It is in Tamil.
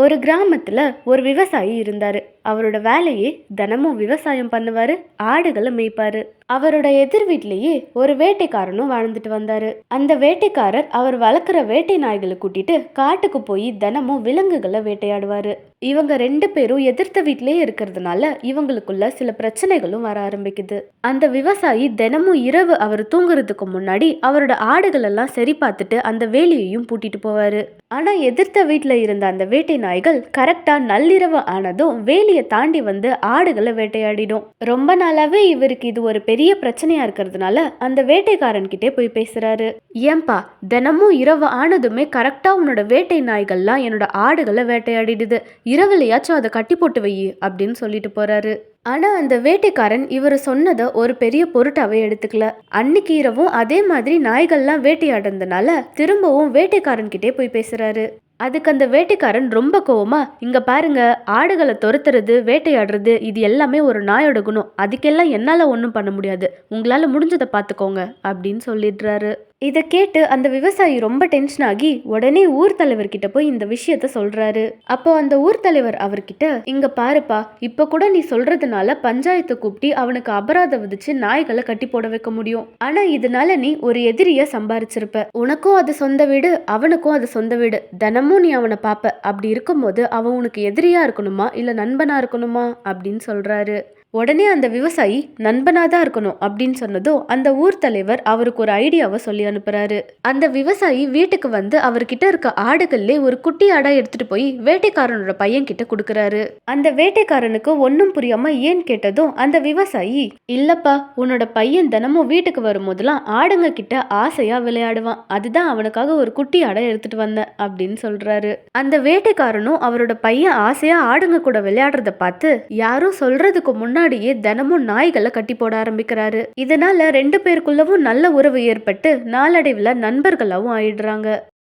ஒரு கிராமத்தில் ஒரு விவசாயி இருந்தார். அவரோட வேலையே தினமும் விவசாயம் பண்ணுவார் ஆடுகளை மேய்ப்பார். அவரோட எதிர் வீட்லேயே ஒரு வேட்டைக்காரனும் வாழ்ந்துட்டு வந்தாரு. அந்த வேட்டைக்காரர் அவர் வளர்க்குற வேட்டை நாய்களை கூட்டிட்டு காட்டுக்கு போய் தினமும் விலங்குகளை வேட்டையாடுவாரு. இவங்க ரெண்டு பேரும் எதிர்த்த வீட்லயே இருக்கிறதுனால இவங்களுக்குள்ள சில பிரச்சனைகளும் வர ஆரம்பிக்குது. அந்த விவசாயி தினமும் இரவு அவர் தூங்குறதுக்கு முன்னாடி அவரோட ஆடுகள் எல்லாம் சரி பார்த்துட்டு அந்த வேலியையும் பூட்டிட்டு போவாரு. ஆனா எதிர்த்த வீட்டுல இருந்த அந்த வேட்டை நாய்கள் கரெக்டா நள்ளிரவு ஆனதும் வேலியை தாண்டி வந்து ஆடுகளை வேட்டையாடிடும். ரொம்ப நாளாவே இவருக்கு இது ஒரு பெரிய பெரிய பிரச்சனையா இருக்கிறதுனால அந்த வேட்டைக்காரன் கிட்டே போய் பேசுறாரு. ஏன்பா தினமும் இரவு ஆனதுமே கரெக்டா உன்னோட வேட்டை நாய்கள்லாம் என்னோட ஆடுகளை வேட்டையாடிடுது. இரவுலையாச்சும் அதை கட்டி போட்டு வை அப்படின்னு சொல்லிட்டு போறாரு. ஆனா அந்த வேட்டைக்காரன் இவர் சொன்னதை ஒரு பெரிய பொருட்டாவே எடுத்துக்கல. அன்னைக்கு இரவும் அதே மாதிரி நாய்கள்லாம் வேட்டையாடுறதுனால திரும்பவும் வேட்டைக்காரன் கிட்டே போய் பேசுறாரு. அதுக்கு அந்த வேட்டைக்காரன் ரொம்ப கோவமா இங்க பாருங்க ஆடுகளை துரத்துறது வேட்டையாடுறது இது எல்லாமே ஒரு நாயோட குணம். அதுக்கெல்லாம் என்னால ஒன்றும் பண்ண முடியாது. உங்களால முடிஞ்சதை பார்த்துக்கோங்க அப்படின்னு சொல்லிடுறாரு. இதை கேட்டு அந்த விவசாயி ரொம்ப டென்ஷன் ஆகி உடனே ஊர் தலைவர்கிட்ட போய் இந்த விஷயத்த சொல்றாரு. அப்போ அந்த ஊர் தலைவர் அவர்கிட்ட இங்க பாருப்பா இப்ப கூட நீ சொல்றதுனால பஞ்சாயத்தை கூப்பிட்டு அவனுக்கு அபராதம் விதிச்சு நாய்களை கட்டி போட வைக்க முடியும். ஆனா இதனால நீ ஒரு எதிரிய சம்பாரிச்சிருப்ப. உனக்கும் அது சொந்த வீடு அவனுக்கும் அது சொந்த வீடு. தினமும் நீ அவனை பாப்ப. அப்படி இருக்கும்போது அவன் உனக்கு எதிரியா இருக்கணுமா? இல்ல நண்பனா இருக்கணுமா? அப்படின்னு சொல்றாரு. உடனே அந்த விவசாயி நண்பனாக தான் இருக்கணும் அப்படின்னு சொன்னதும் அந்த ஊர் தலைவர் அவருக்கு ஒரு ஐடியாவை சொல்லி அனுப்புறாரு. அந்த விவசாயி வீட்டுக்கு வந்து அவர்கிட்ட இருக்க ஆடுகள்லே ஒரு குட்டி ஆடா எடுத்துட்டு போய் வேட்டைக்காரனோட பையன் கிட்ட கொடுக்குறாரு. அந்த வேட்டைக்காரனுக்கு ஒன்றும் புரியாம ஏன் கேட்டதும் அந்த விவசாயி இல்லப்பா உன்னோட பையன் தினமும் வீட்டுக்கு வரும்போதெல்லாம் ஆடுங்க கிட்ட ஆசையா விளையாடுவான். அதுதான் அவனுக்காக ஒரு குட்டி ஆடை எடுத்துட்டு வந்தேன் அப்படின்னு சொல்றாரு. அந்த வேட்டைக்காரனும் அவரோட பையன் ஆசையா ஆடுங்க கூட விளையாடுறத பார்த்து யாரும் சொல்றதுக்கு முன்னாடியே தினமும் நாய்களை கட்டி போட ஆரம்பிக்கிறாரு. இதனால ரெண்டு பேருக்குள்ளவும் நல்ல உறவு ஏற்பட்டு நாளடைவில் நண்பர்களாகவும் ஆயிடுறாங்க.